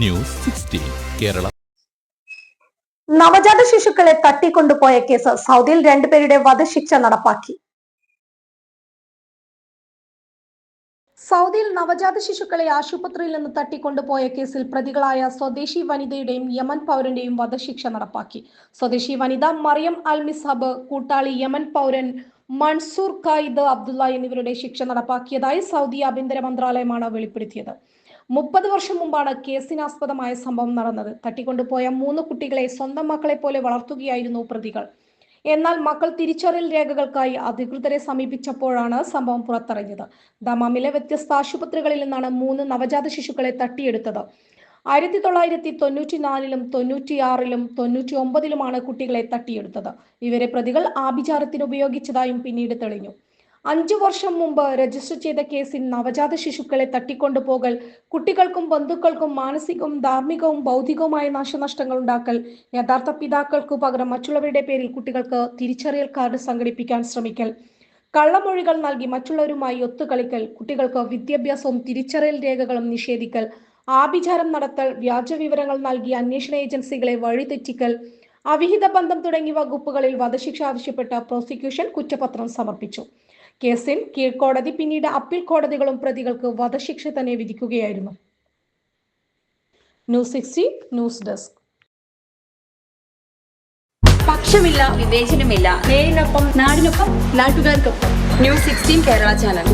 News sixteen Kerala. നവജാത ശിശുക്കളെ തട്ടിക്കൊണ്ടുപോയ കേസ് സൗദിയിൽ രണ്ടുപേരുടെ വധശിക്ഷ നടപ്പാക്കി. സൗദിയിൽ നവജാത ശിശുക്കളെ ആശുപത്രിയിൽ നിന്ന് തട്ടിക്കൊണ്ടുപോയ കേസിൽ പ്രതികളായ സ്വദേശി വനിതയുടെയും യമൻ പൗരന്റെയും വധശിക്ഷ നടപ്പാക്കി. സ്വദേശി വനിത മറിയം അൽ മിസാബ് കൂട്ടാളി യമൻ പൗരൻ മൻസൂർ ഖായിദ് അബ്ദുള്ള എന്നിവരുടെ ശിക്ഷ നടപ്പാക്കിയതായി സൗദി ആഭ്യന്തര മന്ത്രാലയമാണ് വെളിപ്പെടുത്തിയത്. മുപ്പത് വർഷം മുമ്പാണ് കേസിനാസ്പദമായ സംഭവം നടന്നത്. തട്ടിക്കൊണ്ടുപോയ മൂന്ന് കുട്ടികളെ സ്വന്തം മക്കളെ പോലെ വളർത്തുകയായിരുന്നു പ്രതികൾ. എന്നാൽ മക്കൾ തിരിച്ചറിയൽ രേഖകൾക്കായി അധികൃതരെ സമീപിച്ചപ്പോഴാണ് സംഭവം പുറത്തറിഞ്ഞത്. ദമാമിലെ വ്യത്യസ്ത ആശുപത്രികളിൽ നിന്നാണ് മൂന്ന് നവജാത ശിശുക്കളെ തട്ടിയെടുത്തത്. ആയിരത്തി തൊള്ളായിരത്തി തൊണ്ണൂറ്റിനാലിലും തൊണ്ണൂറ്റിയാറിലും തൊണ്ണൂറ്റി ഒമ്പതിലുമാണ് കുട്ടികളെ തട്ടിയെടുത്തത്. ഇവരെ പ്രതികൾ ആഭിചാരത്തിന് ഉപയോഗിച്ചതായും പിന്നീട് തെളിഞ്ഞു. അഞ്ചു വർഷം മുമ്പ് രജിസ്റ്റർ ചെയ്ത കേസിൽ നവജാത ശിശുക്കളെ തട്ടിക്കൊണ്ടുപോകൽ കുട്ടികൾക്കും ബന്ധുക്കൾക്കും മാനസികവും ധാർമ്മികവും ഭൗതികവുമായ നാശനഷ്ടങ്ങൾ ഉണ്ടാക്കൽ യഥാർത്ഥ പിതാക്കൾക്കു പകരം മറ്റുള്ളവരുടെ പേരിൽ കുട്ടികൾക്ക് തിരിച്ചറിയൽ കാർഡ് സംഘടിപ്പിക്കാൻ ശ്രമിക്കൽ കള്ളമൊഴികൾ നൽകി മറ്റുള്ളവരുമായി ഒത്തുകളിക്കൽ കുട്ടികൾക്ക് വിദ്യാഭ്യാസവും തിരിച്ചറിയൽ രേഖകളും നിഷേധിക്കൽ ആഭിചാരം നടത്തൽ വ്യാജ വിവരങ്ങൾ നൽകി അന്വേഷണ ഏജൻസികളെ വഴിതെറ്റിക്കൽ അവിഹിത ബന്ധം തുടങ്ങിയ വകുപ്പുകളിൽ വധശിക്ഷ ആവശ്യപ്പെട്ട പ്രോസിക്യൂഷൻ കുറ്റപത്രം സമർപ്പിച്ചു. കേസിൽ കീഴ്ക്കോടതി പിന്നീട് അപ്പീൽ കോടതികളും പ്രതികൾക്ക് വധശിക്ഷ തന്നെ വിധിക്കുകയായിരുന്നു. News sixty news desk. പക്ഷമില്ല വിവേചനമില്ല. നേരിനൊപ്പം നാടിനൊപ്പം നാട്ടുകാർക്കൊപ്പം. News sixteen Kerala channel.